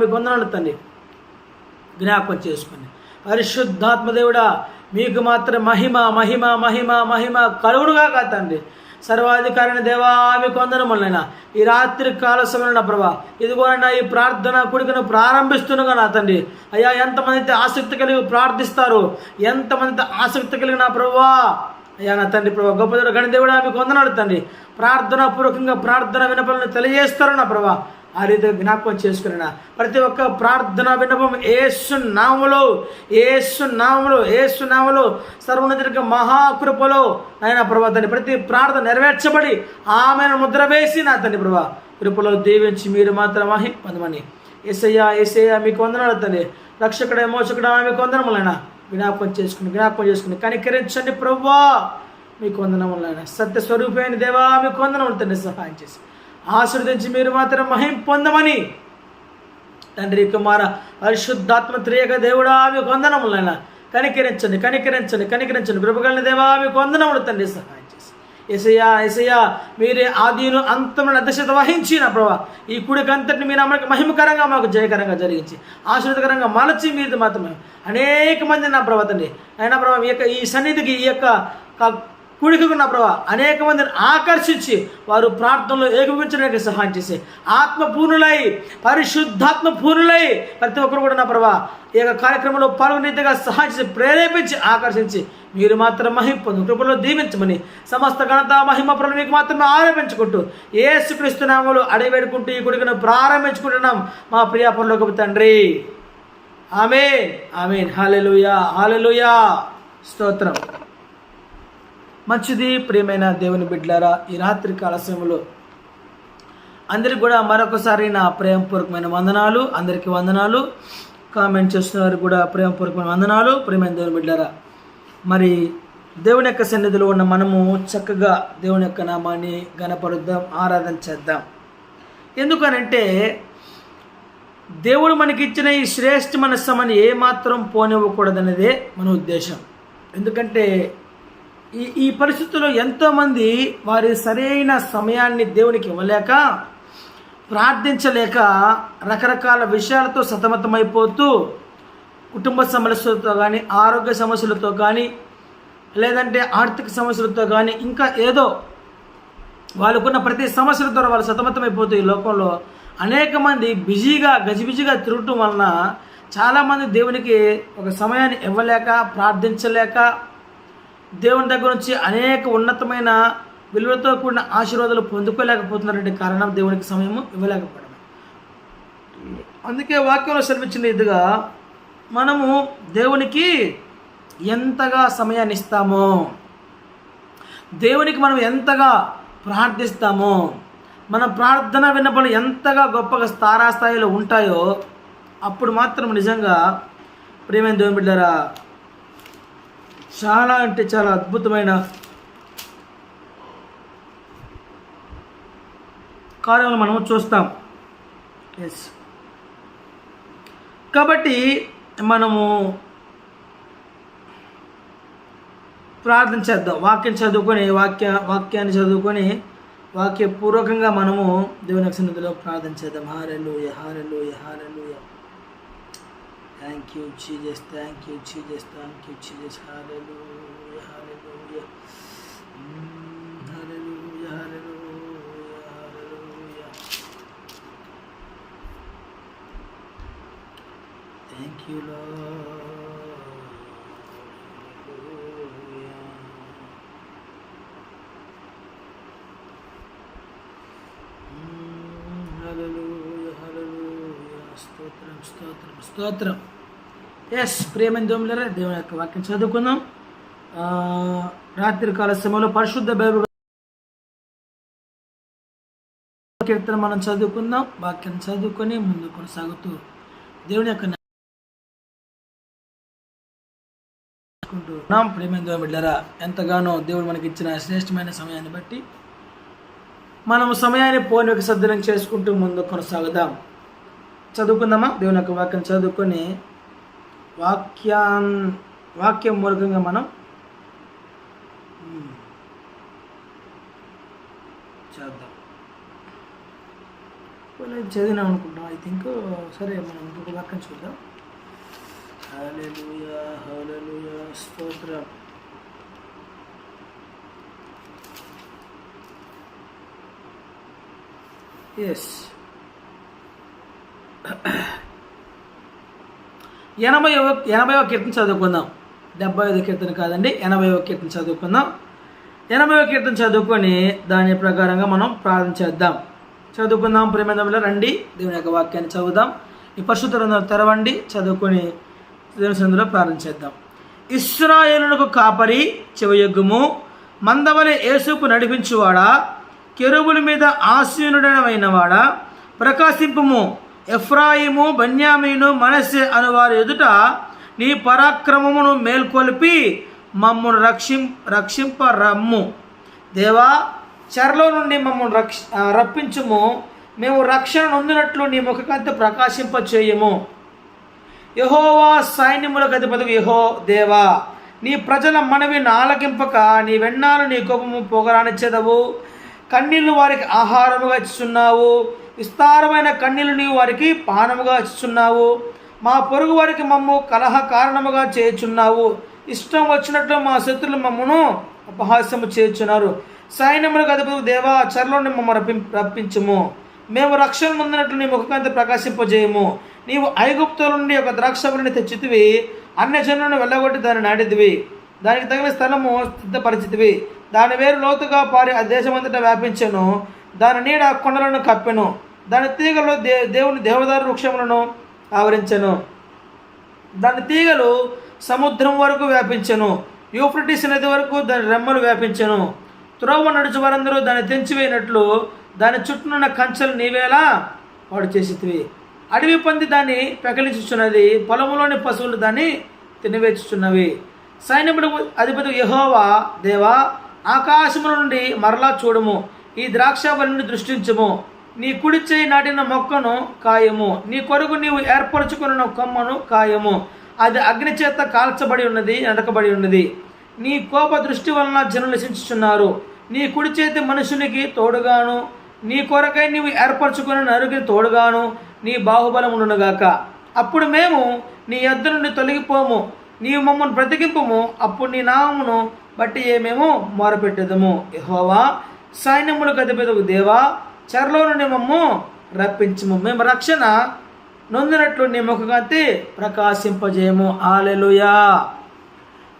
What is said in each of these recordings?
మీకు వందనాలు తండ్రి జ్ఞాపకం చేసుకుని. పరిశుద్ధాత్మదేవుడా మీకు మాత్రం మహిమ మహిమ మహిమ మహిమ కలుగుడుగా కాదండి సర్వాధికారిని దేవా మీకు వందనములైనా ఈ రాత్రి కాల సమయంలో ప్రభా ఇదిగోనైనా ఈ ప్రార్థన కొడుకును ప్రారంభిస్తుండగా నా తండ్రి. అయ్యా ఎంతమంది అయితే ఆసక్తి కలిగి ప్రార్థిస్తారు ఎంతమంది ఆసక్తి ఆసక్తి కలిగిన ప్రభా అయ్యా నా తండ్రి ప్రభా గొప్ప దేవుడు గణ దేవుడా మీకు వందనాలు తండ్రి. ప్రార్థన పూర్వకంగా ప్రార్థన వినపలను తెలియజేస్తారు నా ప్రభా ఆ రీతిగా జ్ఞాపకం చేసుకున్న. ప్రతి ఒక్క ప్రార్థన విన్నపం ఏసు నామలో ఏసు నామలో ఏసు నామలో సర్వోన్నతిక మహాకృపలో ఆయన ప్రభా తండ్రి ప్రతి ప్రార్థన నెరవేర్చబడి ఆమె ముద్ర వేసి నా తండ్రి ప్రభా కృపలో దీవించి మీరు మాత్రం మహి పొందమని ఏసయ్యా ఏసయ్యా మీకు వందనాలు తండ్రి రక్షకుడే మోసకుడ మీకు వందనములైనా జ్ఞాపకం చేసుకుని జ్ఞాపకం చేసుకుని కనికరించండి ప్రభా మీకు వందనములైనా సత్య స్వరూపమైన దేవా మీకు వందనములు తండ్రి సహాయం చేసి. ఆశీర్వదించి మీరు మాత్రం మహిం పొందమని. తండ్రి కుమార పరిశుద్ధాత్మ త్రియక దేవుడా మీకు వందనములైనా కనికరించండి కనికరించండి కనికరించండి. కృపగలని దేవా మీకు వందనములు తండ్రి సహాయం చేసి. ఎసయ్యా ఎసయ్యా మీరే ఆదిను అంతమైన అధ్యక్షత వహించిన ప్రభా. ఈ కుడికంతటిని మీరు అమ్మకి మహిమకరంగా మాకు జయకరంగా జరిగించి ఆశీర్వదకరంగా మలచి మీరు మాత్రమే. అనేక మంది నా ప్రభా తండ్రి. అయినా ప్రభా ఈ యొక్క ఈ సన్నిధికి ఈ యొక్క క- నా ప్రభా. అనేక మందిని ఆకర్షించి వారు ప్రార్థనలో ఏకీపించడానికి సహాయం చేసి ఆత్మపూర్ణులై పరిశుద్ధాత్మ పూర్ణులై ప్రతి ఒక్కరు కూడా నా ప్రభా ఈ యొక్క కార్యక్రమంలో పాల్గొనేదిగా సహాయం చేసి ప్రేరేపించి ఆకర్షించి మీరు మాత్రం మహిమ కృపలో దీవించమని సమస్త ఘనత మహిమ మీకు మాత్రమే ఆరోపించుకుంటూ ఏసుక్రీస్తు నామములు అడివేడుకుంటూ ఈ కొడుకును ప్రారంభించుకుంటున్నాం. మా ప్రియ పనులకు తండ్రి. ఆమె ఆమెన్. హాలెలుయా. హాలెలుయా. స్తోత్రం. మంచిది ప్రియమైన దేవుని బిడ్డలారా ఈ రాత్రి కాల సమయంలో అందరికి కూడా మరొకసారి నా ప్రేమపూర్వకమైన వందనాలు అందరికీ వందనాలు. కామెంట్ చేస్తున్న వారికి కూడా ప్రేమపూర్వకమైన వందనాలు ప్రియమైన దేవుని బిడ్డలారా మరి దేవుని యొక్క సన్నిధిలో ఉన్న మనము చక్కగా దేవుని యొక్క నామాన్ని గణపరుద్దాం ఆరాధన చేద్దాం. ఎందుకనంటే దేవుడు మనకిచ్చిన ఈ శ్రేష్ఠ సమని ఏమాత్రం పోనివ్వకూడదనేదే మన ఉద్దేశం. ఎందుకంటే ఈ ఈ పరిస్థితుల్లో ఎంతోమంది వారి సరైన సమయాన్ని దేవునికి ఇవ్వలేక ప్రార్థించలేక రకరకాల విషయాలతో సతమతమైపోతూ కుటుంబ సమస్యలతో కానీ ఆరోగ్య సమస్యలతో కానీ లేదంటే ఆర్థిక సమస్యలతో కానీ ఇంకా ఏదో వాళ్ళకున్న ప్రతి సమస్యల ద్వారా వాళ్ళు సతమతమైపోతూ ఈ లోకంలో అనేక మంది బిజీగా గజిబిజిగా తిరగటం వలన చాలామంది దేవునికి ఒక సమయాన్ని ఇవ్వలేక ప్రార్థించలేక దేవుని దగ్గర నుంచి అనేక ఉన్నతమైన విలువలతో కూడిన ఆశీర్వాదాలు పొందుకోలేకపోతున్నారంటే కారణం దేవునికి సమయం ఇవ్వలేకపోవడం అందుకే వాక్యంలో శ్రమించిన ఇదిగా మనము దేవునికి ఎంతగా సమయాన్ని ఇస్తామో దేవునికి మనం ఎంతగా ప్రార్థిస్తామో మన ప్రార్థన విన్నపలు ఎంతగా గొప్పగా తారాస్థాయిలో ఉంటాయో అప్పుడు మాత్రం నిజంగా ప్రేమైన దేవుని బిడ్డారా చాలా అంటే చాలా అద్భుతమైన కార్యాలు మనము చూస్తాం. ఎస్ కాబట్టి మనము ప్రార్థన చేద్దాం. వాక్యం చదువుకొని వాక్య వాక్యాన్ని చదువుకొని వాక్యపూర్వకంగా మనము దేవుని సన్నిధిలో ప్రార్థన చేద్దాం. Thank you, Jesus. Thank you, Jesus. Thank you, Jesus. Hallelujah. Hallelujah. Mm, hallelujah. Hallelujah. Hallelujah. Thank you, Lord. Hallelujah. Mm, hallelujah. స్తోత్రం స్తోత్రం స్తోత్రం. ఎస్ ప్రేమని దోములరా దేవుని యొక్క వాక్యం చదువుకుందాం. రాత్రికాల రాత్రి సమయంలో పరిశుద్ధ బైబిల్ కీర్తన మనం చదువుకుందాం. వాక్యం చదువుకొని ముందు కొనసాగుతూ దేవుని యొక్క నాం ప్రేమైన బిడ్డరా ఎంతగానో దేవుడు మనకి ఇచ్చిన శ్రేష్టమైన సమయాన్ని బట్టి మనము సమయాన్ని పోని సద్వినియోగం చేసుకుంటూ ముందు కొనసాగుదాం. చదువుకుందామా? దేవుని యొక్క వాక్యం చదువుకొని వాక్యాన్ వాక్యం మూలకంగా మనం చేద్దాం. కొన్ని చదివినాం అనుకుంటాం ఐ థింక్ సరే మనం ఇంకొక వాక్యం చూద్దాం. హల్లెలూయా హల్లెలూయా స్తోత్రం. ఎస్ ఎనభై ఎనభైవ కీర్తన చదువుకుందాం. డెబ్బై ఐదు కీర్తన కాదండి ఎనభైవ కీర్తన చదువుకుందాం. ఎనభైవ కీర్తన చదువుకొని దాని ప్రకారంగా మనం ప్రార్థన చేద్దాం. చదువుకుందాం ప్రేమలో రండి దేవుని యొక్క వాక్యాన్ని చదువుదాం. ఈ పరిశుద్ధ తెరవండి చదువుకొని దేవుని సందులో ప్రార్థన చేద్దాం. ఇస్రాయేలునకు కాపరి చెవయొగ్గుము మందవలి యేసుకు నడిపించువాడా? కెరువుల మీద ఆసీనుడైన వాడా ప్రకాశింపుము ఎఫ్రాయిము బన్యామీను మనస్సె అను వారి ఎదుట నీ పరాక్రమమును మేల్కొల్పి మమ్మను రక్షిం రక్షింప రమ్ము దేవా చెరలో నుండి మమ్మల్ని రక్ష రప్పించుము. మేము రక్షణ నొందినట్లు నీ ముఖకంత ప్రకాశింప చేయము యహోవా సైన్యములకు అధిపతికి యహో దేవా నీ ప్రజల మనవి నాలకింపక నీ వెన్నాలు నీ కోపము పొగరానిచ్చేదవు. కన్నీళ్ళు వారికి ఆహారముగా ఇస్తున్నావు విస్తారమైన కన్నీళ్ళు నీవు వారికి పానముగా ఇస్తున్నావు మా పొరుగు వారికి మమ్ము కలహ కారణముగా చేయుచున్నావు. ఇష్టం వచ్చినట్లు మా శత్రులు మమ్మను అపహాస్యము చేయుచున్నారు. సైన్యములకు అధిపతి దేవా చరలోని మమ్మ రప్పి రప్పించుము. మేము రక్షణ పొందినట్లు నీ ముఖకాంతి ప్రకాశింపజేయము. నీవు ఐగుప్తుల నుండి ఒక ద్రాక్షవరిని తెచ్చితివి. అన్య జనులను వెళ్ళగొట్టి దాన్ని నాడిదివి దానికి తగిన స్థలము సిద్ధపరిచితివి దాని వేరు లోతుగా పారి ఆ దేశమంతటా వ్యాపించెను. దాని నీడ కొండలను కప్పెను. దాని తీగలో దే దేవుని దేవదారు వృక్షములను ఆవరించెను. దాని తీగలు సముద్రం వరకు వ్యాపించెను. యూఫ్రటిస్ నది వరకు దాని రెమ్మలు వ్యాపించెను. త్రోవ నడుచు వారందరూ దాన్ని తెంచివేయినట్లు దాని చుట్టూనున్న కంచెలు నీవేలా వాడు చేసేవి అడవి పంది దాన్ని పెకలించుచున్నది. పొలములోని పశువులు దాన్ని తినివేచుచున్నవి. సైన్యముడు అధిపతి యహోవా దేవా ఆకాశముల నుండి మరలా చూడము. ఈ ద్రాక్షవల్లిని దృష్టించము. నీ కుడి చేయి నాటిన మొక్కను కాయము. నీ కొరకు నీవు ఏర్పరచుకున్న కొమ్మను కాయము. అది అగ్ని చేత కాల్చబడి ఉన్నది నడకబడి ఉన్నది. నీ కోప దృష్టి వలన జనులు నశించుచున్నారు. నీ కుడి చేతి మనుషునికి తోడుగాను. నీ కొరకై నీవు ఏర్పరచుకున్న నరుకి తోడుగాను. నీ బాహుబలం ఉండునుగాక. అప్పుడు మేము నీ యొద్ద నుండి తొలగిపోము. నీవు మమ్మల్ని బ్రతికింపము. అప్పుడు నీ నామమును బట్టి ఏమేమో మొరపెట్టేదము. యహోవా సైన్యములు అధిపతి దేవా చెరలో నుండి మమ్ము రప్పించము. మేము రక్షణ నొందినట్లు నీ ముఖకాంతి ప్రకాశింపజేయము. ఆలెలుయా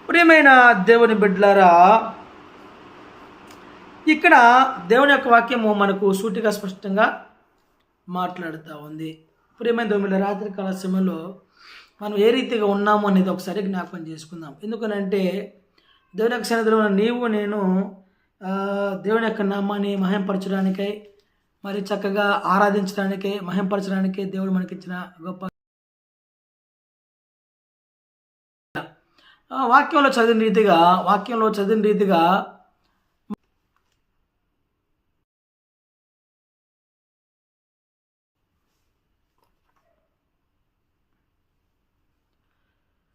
ప్రియమైన దేవుని బిడ్డలారా ఇక్కడ దేవుని యొక్క వాక్యము మనకు సూటిగా స్పష్టంగా మాట్లాడుతూ ఉంది. ప్రియమైన దేవుని రాత్రి కాల సమయంలో మనం ఏ రీతిగా ఉన్నాము అనేది ఒకసారి జ్ఞాపకం చేసుకుందాం. ఎందుకనంటే దేవుని యొక్క సన్నిధిలో ఉన్న నీవు నేను దేవుని యొక్క నామాన్ని మహింపరచడానికై మరి చక్కగా ఆరాధించడానికై మహింపరచడానికై దేవుడు మనకిచ్చిన గొప్ప వాక్యంలో చదివిన రీతిగా వాక్యంలో చదివిన రీతిగా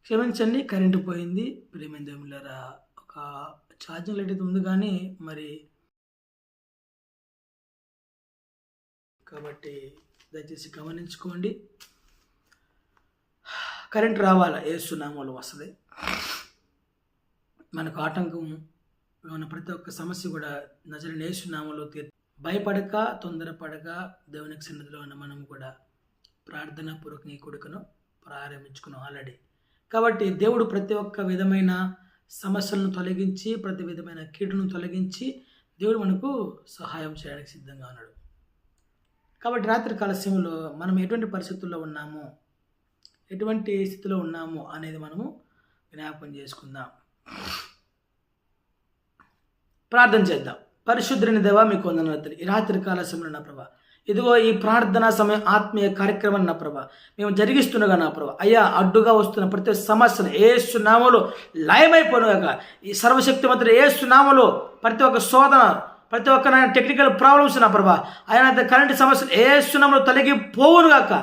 క్షమించండి కరెంటు పోయింది. ప్రేమైన ఛార్జింగ్ లైట్ అయితే ఉంది కానీ మరి కాబట్టి దయచేసి గమనించుకోండి. కరెంట్ రావాలా? ఏ సునామాలు వస్తుంది. మనకు ఆటంకం ఉన్న ప్రతి ఒక్క సమస్య కూడా నజరని ఏ సునామాలో తీర్ భయపడక తొందరపడక దేవునికి సన్నిధిలో ఉన్న మనం కూడా ప్రార్థన పూర్వకంగా కొడుకును ప్రారంభించుకున్నాం ఆల్రెడీ. కాబట్టి దేవుడు ప్రతి ఒక్క విధమైన సమస్యలను తొలగించి ప్రతి విధమైన కీడును తొలగించి దేవుడు మనకు సహాయం చేయడానికి సిద్ధంగా ఉన్నాడు. కాబట్టి రాత్రి కాల సమయంలో మనం ఎటువంటి పరిస్థితుల్లో ఉన్నాము? ఎటువంటి స్థితిలో ఉన్నాము అనేది మనము జ్ఞాపకం చేసుకుందాం. ప్రార్థన చేద్దాం. పరిశుద్ధుని దేవా మీకు వందనవతలు ఈ రాత్రి కాల సమయంలో నా ప్రభా ఇదిగో ఈ ప్రార్థనా సమయం ఆత్మీయ కార్యక్రమం నా ప్రభా. మేము జరిగిస్తుండగా నా ప్రభా. అయ్యా అడ్డుగా వస్తున్న ప్రతి సమస్యను ఏ సునామలో లయమైపోనుగాక ఈ సర్వశక్తి మంత్రి ఏ సునామలో ప్రతి ఒక్క శోధన ప్రతి ఒక్క టెక్నికల్ ప్రాబ్లమ్స్ నా ప్రభా. ఆయన కరెంట్ సమస్యలు ఏ సునామలో తొలగిపోవునుగాక.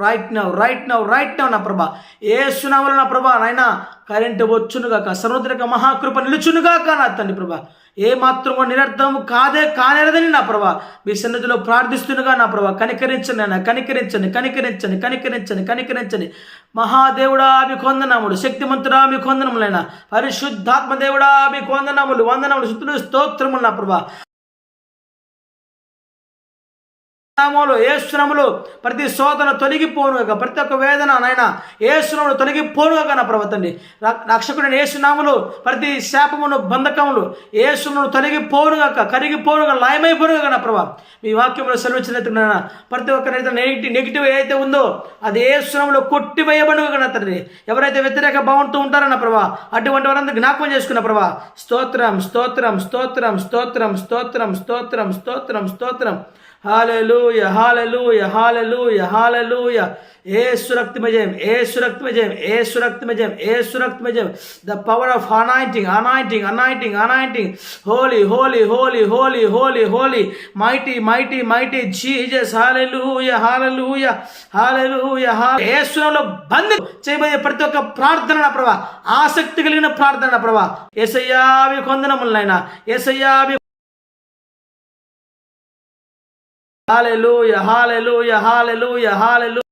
Right now right now right now నా ప్రభా. ఏ సునామలో నా ప్రభా నాయన కరెంటు వచ్చునుగాక. సముద్రక మహాకృప నిలుచునుగాక నా తండ్రి ప్రభా. ఏ మాత్రం కూడా నిరర్థం కాదే కానేరదని నా ప్రభా. మీ సన్నిధిలో ప్రార్థిస్తుండగా నా ప్రభా కనికరించండి నాయన కనికరించండి కనికరించండి కనికరించండి కనికరించండి. మహాదేవుడా మీ కొందనములు శక్తిమంతుడా మీ కొందనములైన పరిశుద్ధాత్మ దేవుడా మీ కొందనములు వందనములు శుద్ధులు స్తోత్రములు నా ప్రభా. నామములు ఏసునములు ప్రతి శోధన తొలగిపోనుగా ప్రతి ఒక్క వేదన నాయన ఏసునములు తొలగిపోనుగా నా ప్రవర్తండి రక్షకుడిని ఏసునాములు ప్రతి శాపమును బంధకములు ఏసునములు తొలగిపోనుగాక కరిగిపోనుగా లాయమైపోనుగా నా ప్రభా. మీ వాక్యంలో సెలవుచ్చినట్టున్నా ప్రతి ఒక్కరైతే నెగిటివ్ నెగిటివ్ ఏదైతే ఉందో అది ఏసునములు కొట్టివేయబడుగా నా తండ్రి. ఎవరైతే వ్యతిరేక భావంతో ఉంటారో నా ప్రభా అటువంటి వారందరూ జ్ఞాపకం చేసుకున్న ప్రభా. స్తోత్రం స్తోత్రం స్తోత్రం స్తోత్రం స్తోత్రం స్తోత్రం స్తోత్రం స్తోత్రం. హాలూయ హాలూయ హాలూయ హాలూయ ఏ సురక్తిమజయం ఏ సురక్తిమజయం ఏ సురక్తిమజయం ఏ సురక్తిమజయం the power of anointing anointing anointing anointing holy holy holy holy holy holy mighty mighty mighty Jesus hallelujah hallelujah hallelujah హాల ఏ సురంలో బంద్ చేయబోయే ప్రతి ఒక్క ప్రార్థన ప్రభా. ఆసక్తి కలిగిన ప్రార్థన నా ప్రభా. ఎసయ్యావి కొందనములైనా ఎసయ్యావి హాలెలూయ యహాలెలు యహాలెలు యహాలెలు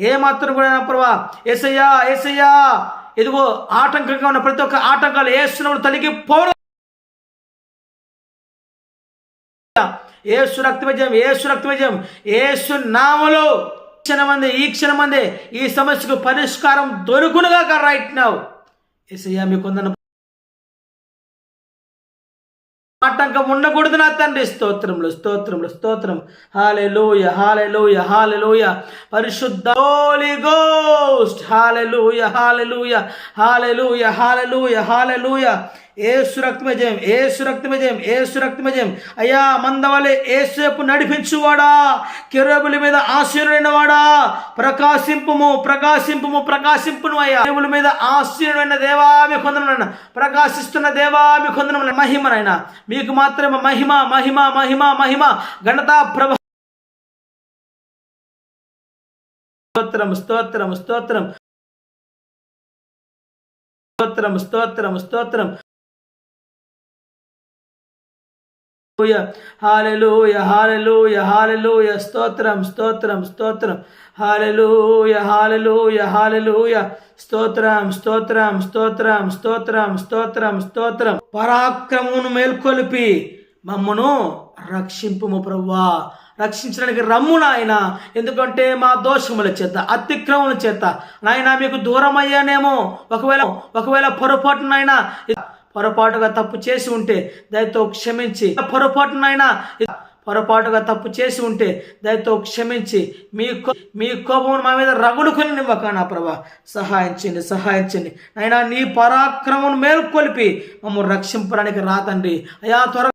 ఏ మాత్రం కూడా ప్రభా ఎసయ్యా ఎసయ్యా ఇదిగో ఆటంకంగా ఉన్న ప్రతి ఒక్క ఆటంకాలు ఏసునప్పుడు తొలగి పోరు ఏసు రక్త విజయం ఏసు రక్త విజయం. ఏసు నామలో క్షణమంది ఈ క్షణమందే ఈ సమస్యకు పరిష్కారం దొరుకునుగా రైట్ నౌ ఎసయ్యా మీకు ఆటంకం ఉండకూడదు నా తండ్రి. స్తోత్రములు స్తోత్రములు స్తోత్రం హాలెలూయ హాలెలూయ హాలెలూయ. పరిశుద్ధ holy ghost. Hallelujah hallelujah hallelujah hallelujah hallelujah. ఏ సురక్తమే జయం ఏసు రక్తమే జయం ఏసు రక్తమే జయం. అయ్యా మందవలే ఏసేపు నడిపించువాడా? కెరబుల మీద ఆశీనుడైన వాడా ప్రకాశింపుము ప్రకాశింపుము ప్రకాశింపును అయ్యా. కెరబుల మీద ఆశీనుడైన దేవామి కొందనైనా ప్రకాశిస్తున్న దేవామి కొందన మహిమనైనా మీకు మాత్రమే మహిమ మహిమ మహిమ మహిమ. ఘనతా ప్రభ స్తోత్రం స్తోత్రం స్తోత్రం. స్తోత్రం స్తోత్రం స్తోత్రం. హాలెలూయ హాలెలూయ హాలెలూయ స్తోత్రం స్తోత్రం స్తోత్రం. హాలెలూయ హాలెలూయ హాలెలూయ స్తోత్రం స్తోత్రం స్తోత్రం స్తోత్రం స్తోత్రం స్తోత్రం. పరాక్రమమును మేల్కొలిపి మమ్మను రక్షింపుము ప్రవ్వా. రక్షించడానికి రమ్ము నాయన. ఎందుకంటే మా దోషముల చేత అతిక్రమముల చేత. నాయన మీకు దూరం అయ్యానేమో ఒకవేళ ఒకవేళ పొరపాటునైనా పొరపాటుగా తప్పు చేసి ఉంటే దయతో క్షమించి. పొరపాటునైనా పొరపాటుగా తప్పు చేసి ఉంటే దయతో క్షమించి. మీ మీ కోపం మా మీద రగులుకొని నివ్వక నా ప్రభా సహాయించండి సహాయించండి అయినా నీ పరాక్రమం మేలుకొలిపి మమ్మల్ని రక్షింపడానికి రాతండి అయా త్వర